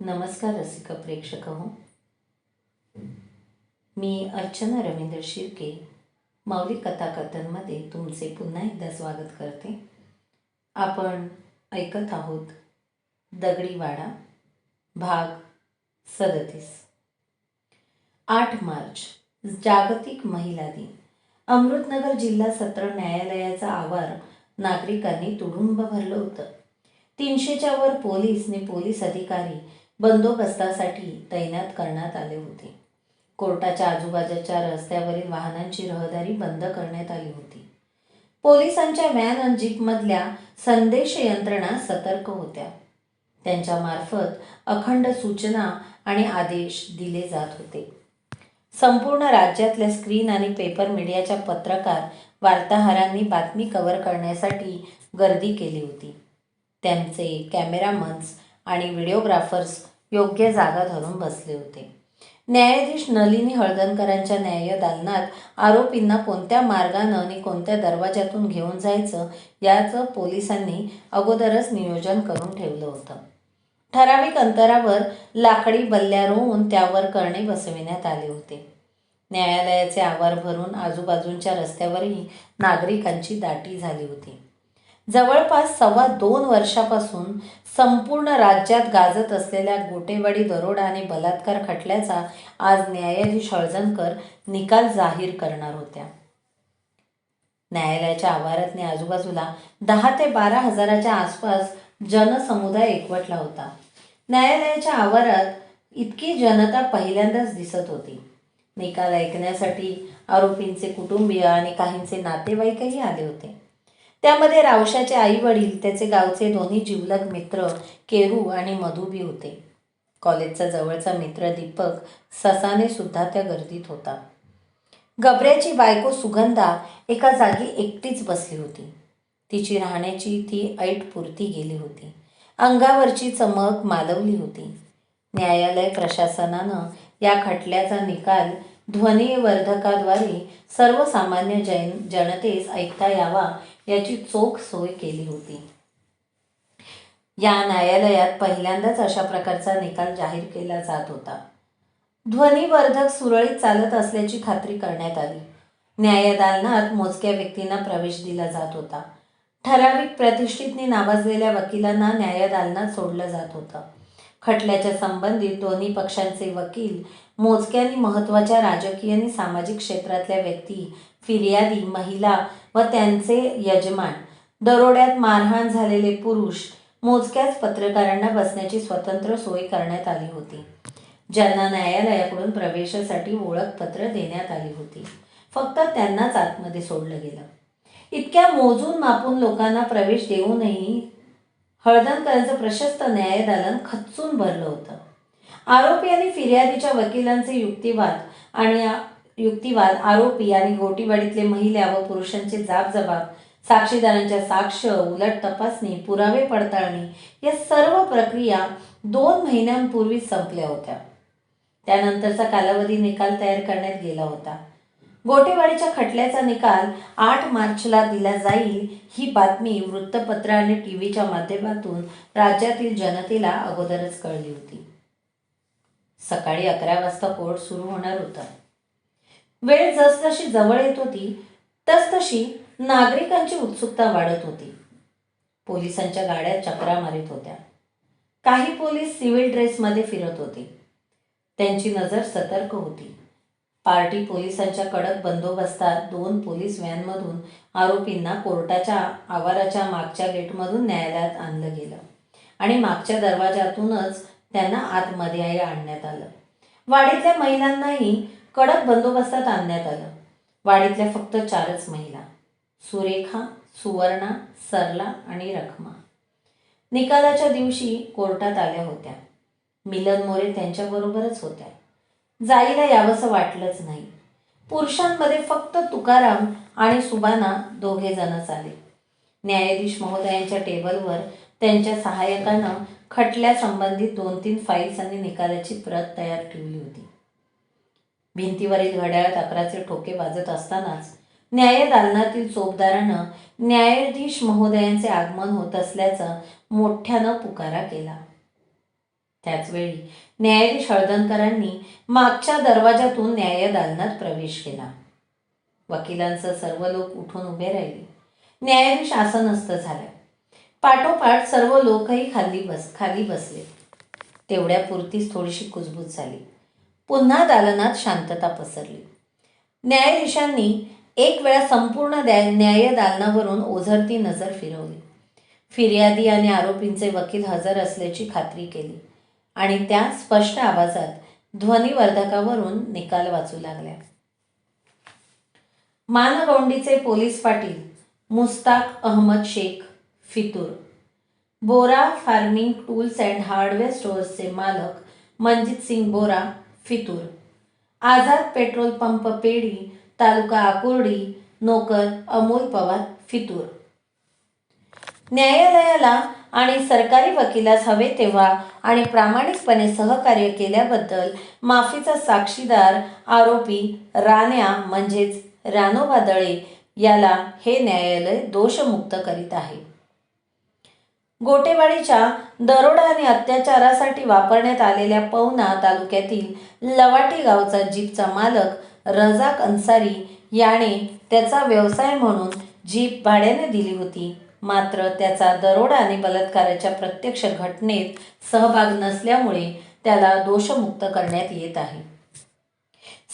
नमस्कार रसिक प्रेक्षक हो मी अर्चना रवींद्र शिर्के माऊली कथाकथनमध्ये तुमचे पुन्हा एकदा स्वागत करते. आपण ऐकत आहोत दगडीवाडा भाग सदतीस. आठ मार्च जागतिक महिला दिन. अमृतनगर जिल्हा सत्र न्यायालयाचा आवार नागरिकांनी तुडुंब भरलं होतं. तीनशेच्या वर पोलीस आणि पोलीस अधिकारी बंदोबस्तासाठी तैनात करण्यात आले होते. कोर्टाच्या आजूबाजूच्या रस्त्यावरील वाहनांची रहदारी बंद करण्यात आली होती. पोलिसांच्या व्हॅन आणि जीपमधल्या संदेश यंत्रणा सतर्क होत्या. त्यांच्या मार्फत अखंड सूचना आणि आदेश दिले जात होते. संपूर्ण राज्यातल्या स्क्रीन आणि पेपर मीडियाच्या पत्रकार वार्ताहरांनी बातमी कव्हर करण्यासाठी गर्दी केली होती. त्यांचे कॅमेरामन्स आणि व्हिडिओग्राफर्स योग्य जागा धरून बसले होते. न्यायाधीश नलिनी हळदणकरांच्या न्यायदालनात आरोपींना कोणत्या मार्गानं आणि कोणत्या दरवाजातून घेऊन जायचं याचं पोलिसांनी अगोदरच नियोजन करून ठेवलं होतं. ठराविक अंतरावर लाकडी बल्ल्या रोवून त्यावर करणे बसविण्यात आले होते. न्यायालयाचे आवार भरून आजूबाजूंच्या रस्त्यावरही नागरिकांची दाटी झाली होती. जवळपास सव्वा दोन वर्षापासून संपूर्ण राज्यात गाजत असलेल्या गोटेवाडी दरोडा आणि बलात्कार खटल्याचा आज न्यायाधीश हळजणकर निकाल जाहीर करणार होत्या. न्यायालयाच्या आवारातने आजूबाजूला दहा ते बारा हजाराच्या आसपास जनसमुदाय एकवटला होता. न्यायालयाच्या आवारात इतकी जनता पहिल्यांदाच दिसत होती. निकाल ऐकण्यासाठी आरोपींचे कुटुंबीय आणि काहींचे नातेवाईकही आले होते. त्यामध्ये रावशाचे आई वडील त्याचे गावचे दोन्ही जिवलग मित्र केरू आणि मधुबी होते. कॉलेजचा जवळचा मित्र दीपक ससाने सुद्धा त्या गर्दीत होता. गबऱ्याची बायको सुगंधा एका जागी एकटीच बसली होती. तिची राहण्याची ती ऐटपुरती गेली होती. अंगावरची चमक मालवली होती. न्यायालय प्रशासनानं या खटल्याचा निकाल ध्वनिवर्धकाद्वारे सर्वसामान्य जैन जनतेस ऐकता यावा याची चोख सोय केली होती. या न्यायालयात पहिल्यांदाच अशा प्रकारचा निकाल जाहीर केला जात होता. ध्वनिवर्धक सुरळीत चालत असल्याची खात्री करण्यात आली. न्यायदालनात मोजक्या व्यक्तींना प्रवेश दिला जात होता. ठराविक प्रतिष्ठितने नावाजलेल्या वकिलांना न्यायदालनात सोडलं जात होतं. खटल्याच्या संबंधित दोन्ही पक्षांचे वकील मोजक्यानी महत्त्वाच्या राजकीय आणि सामाजिक क्षेत्रातल्या व्यक्ती फिर्यादी महिला व त्यांचे यजमान. दरोड्यात मारहाण झालेले पुरुष मोजक्याच पत्रकारांना बसण्याची स्वतंत्र सोय करण्यात आली होती. ज्यांना न्यायालयाकडून प्रवेशासाठी ओळखपत्र देण्यात आली होती. फक्त त्यांनाच आतमध्ये सोडलं गेलं. इतक्या मोजून मापून लोकांना प्रवेश देऊनही हळदणकरांचं प्रशस्त न्यायदालन खचून भरलं होतं. आरोपी आणि फिर्यादीच्या वकिलांचे युक्तिवाद आणि युक्तिवाद आरोपी आणि गोटीवाडीतले महिला व पुरुषांचे जाबजबाब साक्षीदारांच्या साक्ष उलट तपासणी पुरावे पडताळणी या सर्व प्रक्रिया दोन महिन्यांपूर्वी संपल्या होत्या. त्यानंतरचा कालावधी निकाल तयार करण्यात गेला होता. गोटेवाडीच्या खटल्याचा निकाल आठ मार्चला दिला जाईल ही बातमी वृत्तपत्र आणि टी व्हीच्या माध्यमातून राज्यातील जनतेला अगोदरच कळली होती. सकाळी अकरा वाजता कोर्ट सुरू होणार होता. वेळ जसजशी जवळ येत होती तसतशी नागरिकांची उत्सुकता वाढत होती. पोलिसांच्या गाड्या चक्रा मारित होत्या. काही पोलीस सिव्हिल ड्रेसमध्ये फिरत होते. त्यांची नजर सतर्क होती. पार्टी पोलिसांच्या कडक बंदोबस्तात दोन पोलीस व्हॅनमधून आरोपींना कोर्टाच्या आवाराच्या मागच्या गेटमधून न्यायालयात आणलं गेलं आणि मागच्या दरवाजातूनच त्यांना आतमध्ये आणण्यात आलं. वाडीतल्या महिलांनाही कडक बंदोबस्तात आणण्यात आलं. वाडीतल्या फक्त चारच महिला सुरेखा सुवर्णा सरला आणि रखमा. निकालाच्या दिवशी कोर्टात आल्या होत्या. मिलन मोरे त्यांच्याबरोबरच होत्या. जाईला यावंसं वाटलंच नाही. पुरुषांमध्ये फक्त तुकाराम आणि सुबाना दोघे जणच आले न्यायाधीश महोदयांच्या टेबलवर त्यांच्या सहाय्यकानं खटल्यासंबंधित दोन तीन फाईल्स आणि निकालाची प्रत तयार ठेवली होती. भिंतीवरील घड्याळात अकराचे ठोके वाजत असतानाच न्यायदालनातील चोपदारानं न्यायाधीश महोदयांचे आगमन होत असल्याचा मोठ्यानं पुकारा केला. त्याचवेळी न्यायाधीश हळदणकरांनी मागच्या दरवाजातून न्यायदालनात प्रवेश केला. वकिलांचं सर्व लोक उठून उभे राहिले. न्यायाधीश आसनस्थ झाले पाठोपाठ सर्व लोकही खाली बस खाली बसले. तेवढ्यापुरतीच थोडीशी कुजबूज झाली. पुन्हा दालनात शांतता पसरली. न्यायाधीशांनी एक वेळा संपूर्ण द्या न्याय दालनावरून ओझरती नजर फिरवली. फिर्यादी आणि आरोपींचे वकील हजर असल्याची खात्री केली आणि त्या स्पष्ट आवाजात ध्वनिवर्धकावरून निकाल वाचू लागल्या. मानगौंडीचे police Patil Mushtaq Ahmed Shaikh Fitoor. Bora farming tools and hardware स्टोअर्सचे मालक मनजित सिंग बोरा फितूर. आझाद पेट्रोल पंप पेढी तालुका आकुर्डी नोकर अमोल पवार फितूर. न्यायालयाला आणि सरकारी वकिलास हवे तेव्हा आणि प्रामाणिकपणे सहकार्य केल्याबद्दल माफीचा साक्षीदार आरोपी राण्या म्हणजेच रानोबा दळे याला हे न्यायालय दोषमुक्त करीत आहे. गोटेवाडीच्या दरोडा आणि अत्याचारासाठी वापरण्यात आलेल्या पवना तालुक्यातील लवाटी गावचा जीपचा मालक रजाक अन्सारी याने त्याचा व्यवसाय म्हणून जीप भाड्याने दिली होती. मात्र त्याचा दरोडा आणि बलात्काराच्या प्रत्यक्ष घटनेत सहभाग नसल्यामुळे त्याला दोषमुक्त करण्यात येत आहे.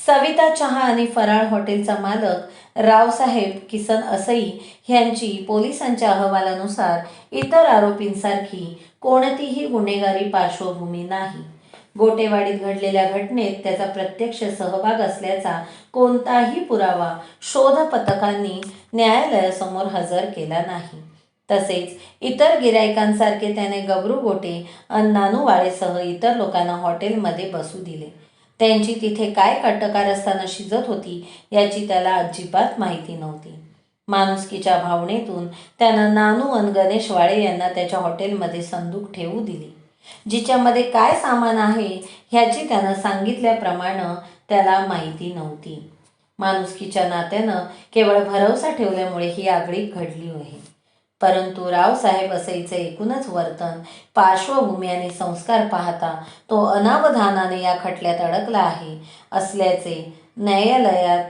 सविता चहा आणि फराळ हॉटेलचा मालक रावसाहेब किसन असई ह्यांची पोलिसांच्या अहवालानुसार इतर आरोपींसारखी कोणतीही गुन्हेगारी पार्श्वभूमी नाही. गोटेवाडीत घडलेल्या घटनेत त्याचा प्रत्यक्ष सहभाग असल्याचा कोणताही पुरावा शोध पथकांनी न्यायालयासमोर हजर केला नाही. तसेच इतर गिरायकांसारखे त्याने गबरू गोटे आणि नानू वाळेसह इतर लोकांना हॉटेलमध्ये बसू दिले. त्यांची तिथे काय कटकार असताना शिजत होती याची त्याला अजिबात माहिती नव्हती. माणुसकीच्या भावनेतून त्यानं नानू अन गणेश वाळे यांना त्याच्या हॉटेलमध्ये संदूक ठेवू दिली. जिच्यामध्ये काय सामान आहे ह्याची त्यानं सांगितल्याप्रमाणे त्याला माहिती नव्हती. माणुसकीच्या नात्यानं केवळ भरवसा ठेवल्यामुळे ही आगळी घडली आहे. परंतु रावसाहेब असेचे एकूणच वर्तन पार्श्वभूमी आणि संस्कार पाहता तो अनावधानाने या खटल्यात अडकला आहे असल्याचे न्यायालयात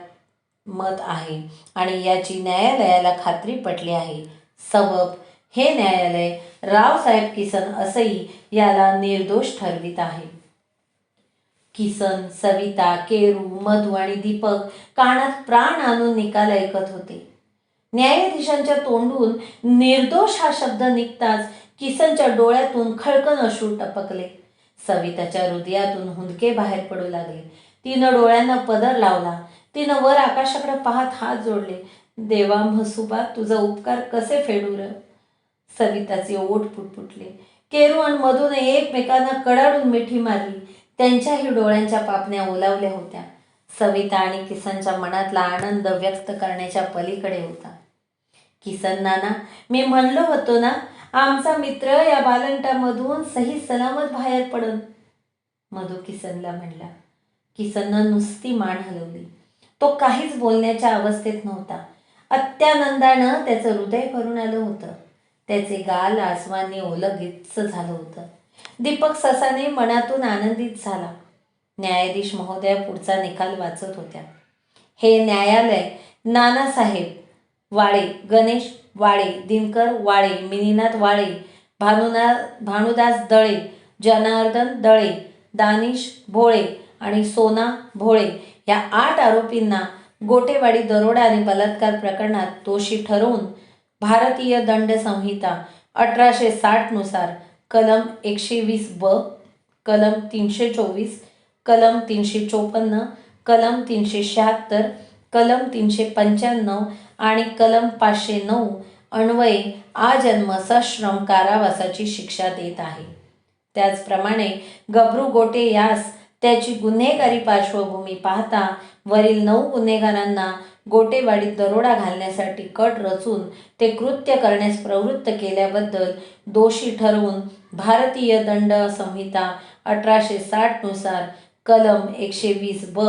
मत आहे आणि याची न्यायालयाला खात्री पटली आहे. सबब हे न्यायालय रावसाहेब किसन असई याला निर्दोष ठरवित आहे. किसन सविता केरू मधू आणि दीपक कानात प्राण आणून निकाल ऐकत होते. न्यायाधीशांच्या तोंडून निर्दोष हा शब्द निघताच किसनच्या डोळ्यातून खळकन अश्रू टपकले. सविताच्या हृदयातून हुंदके बाहेर पडू लागले. तिनं डोळ्यांना पदर लावला. तिनं वर आकाशाकडे पाहत हात जोडले. देवा म्हसुबा तुझा उपकार कसे फेडू र सविताचे ओठ पुटपुटले. केरू आणि मधूने एकमेकांना कडाडून मिठी मारली. त्यांच्याही डोळ्यांच्या पापण्या ओलावल्या होत्या. सविता आणि किसनच्या मनातला आनंद व्यक्त करण्याच्या पलीकडे होता. किसन नाना मी म्हणलो होतो ना आमचा मित्र या बालंटामधून सही सलामत बाहेर पडन. मधू किसनला म्हणला किसननं नुसती मान हलवली. तो काहीच बोलण्याच्या अवस्थेत नव्हता. अत्यानंदानं त्याचं हृदय भरून आलं होतं. त्याचे गाल आसमानी ओलगीच झालं होतं. दीपक ससाने मनातून आनंदित झाला. न्यायाधीश महोदया पुढचा निकाल वाचत होत्या. हे न्यायालय नानासाहेब वाळे गणेश वाळे दिनकर वाळे मिनीनाथ वाळे भानुना भानुदास दळे जनार्दन दळे दानिश भोळे आणि सोना भोळे या आठ आरोपींना गोटेवाडी दरोडा आणि बलात्कार प्रकरणात दोषी ठरवून भारतीय दंड संहिता अठराशे साठनुसार कलम एकशे वीस ब कलम तीनशे चोवीस कलम तीनशे चोपन्न कलम तीनशे शहात्तर कलम तीनशे पंच्याण्णव आणि कलम पाचशे नऊ अन्वये आजन्म सश्रम कारावासाची शिक्षा देत आहे. त्याचप्रमाणे गभरू गोटे यास त्याची गुन्हेगारी पार्श्वभूमी पाहता वरील नऊ गुन्हेगारांना गोटेवाडीत दरोडा घालण्यासाठी कट रचून ते कृत्य करण्यास प्रवृत्त केल्याबद्दल दोषी ठरवून भारतीय दंड संहिता अठराशे साठनुसार कलम एकशे वीस ब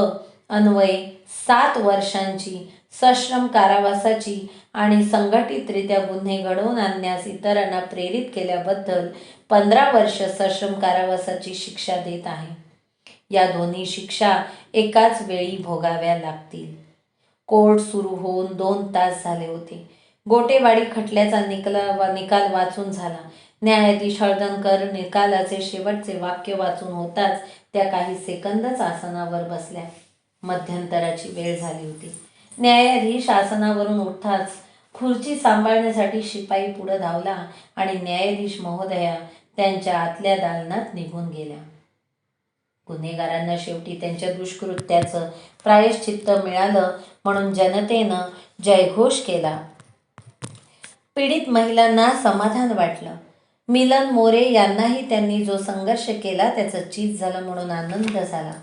अन्वये सात वर्षांची सश्रम कारावासाची आणि संघटितरित्या गुन्हे घडवून आणण्यास इतरांना प्रेरित केल्याबद्दल पंधरा वर्ष सश्रम कारावासाची शिक्षा देत आहे. या दोन्ही शिक्षा एकाच वेळी भोगाव्या लागतील. कोर्ट सुरू होऊन दोन तास झाले होते. गोटेवाडी खटल्याचा निकला निकाल वाचून झाला. न्यायाधीश हळदणकर निकालाचे शेवटचे वाक्य वाचून होताच त्या काही सेकंदच आसनावर बसल्या. मध्यंतराची वेळ झाली होती. न्यायाधीश आसनावरून उठताच खुर्ची सांभाळण्यासाठी शिपाई पुढं धावला आणि न्यायाधीश महोदया त्यांच्या आतल्या दालनात निघून गेल्या. गुन्हेगारांना शेवटी त्यांच्या दुष्कृत्याचं प्रायश्चित्त मिळालं म्हणून जनतेनं जयघोष केला. पीडित महिलांना समाधान वाटलं. मिलन मोरे यांनाही त्यांनी जो संघर्ष केला त्याचं चीज झालं म्हणून आनंद झाला.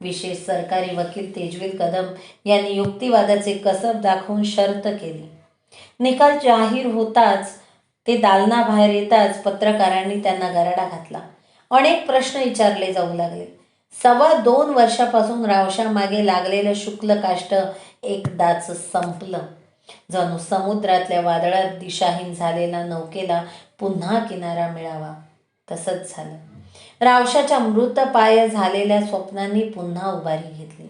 विशेष सरकारी वकील तेजवील कदम यांनी युक्तिवादाचे कसब दाखवून शर्त केली. निकाल जाहीर होताच ते दालनाबाहेर येताच पत्रकारांनी त्यांना गराडा घातला. अनेक प्रश्न विचारले जाऊ लागले. सव्वा दोन वर्षापासून रावशामागे लागलेलं शुक्ल काष्ट एकदाच संपलं. जणू समुद्रातल्या वादळात दिशाहीन झालेला नौकेला पुन्हा किनारा मिळावा. तसंच झालं. रावशाच्या मृत पाय झालेल्या स्वप्नांनी पुन्हा उभारी घेतली.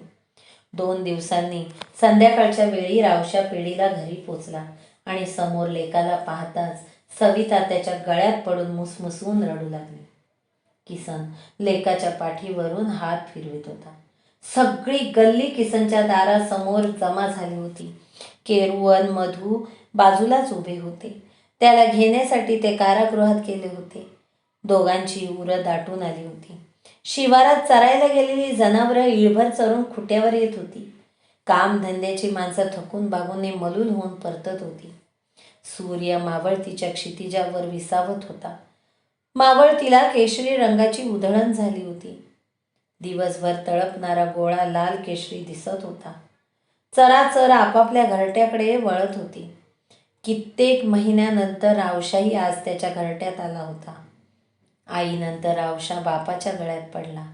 दोन दिवसांनी संध्याकाळच्या वेळी रावशा पिढीला घरी पोचला आणि समोर लेकाला पाहताच सविता त्याच्या गळ्यात पडून मुसमुसून रडू लागली. किसन लेकाच्या पाठीवरून हात फिरवित होता. सगळी गल्ली किसनच्या दारासमोर जमा झाली होती. केरुवन मधू बाजूलाच उभे होते. त्याला घेण्यासाठी ते कारागृहात गेले होते. दोघांची उरं दाटून आली होती. शिवारात चरायला गेलेली जनावरं इळभर चरून खुट्यावर येत होती. कामधंद्याची माणसं थकून बागूने मलूल होऊन परतत होती. सूर्य मावळतीच्या क्षितिजावर विसावत होता. मावळतीला केशरी रंगाची उधळण झाली होती. दिवसभर तळपणारा गोळा लाल केशरी दिसत होता. चराचर आपापल्या घरट्याकडे वळत होती. कित्येक महिन्यानंतर रावशाही आज त्याच्या घरट्यात आला होता. आईनंतर आवशा बापाच्या गळ्यात पडला.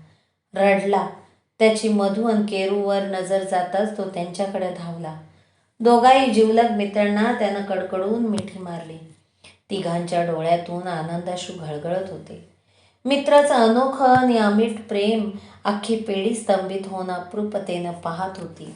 रडला. त्याची मधु आणि केरूवर नजर जाताच तो त्यांच्याकडे धावला. दोघाही जिवलग मित्रांना त्यानं कडकडून मिठी मारली. तिघांच्या डोळ्यातून आनंदाशू घळघळत होते. मित्राचं अनोखं आणि अमिट प्रेम अख्खी पेढी स्तंभित होऊन अपरूपतेनं पाहत होती.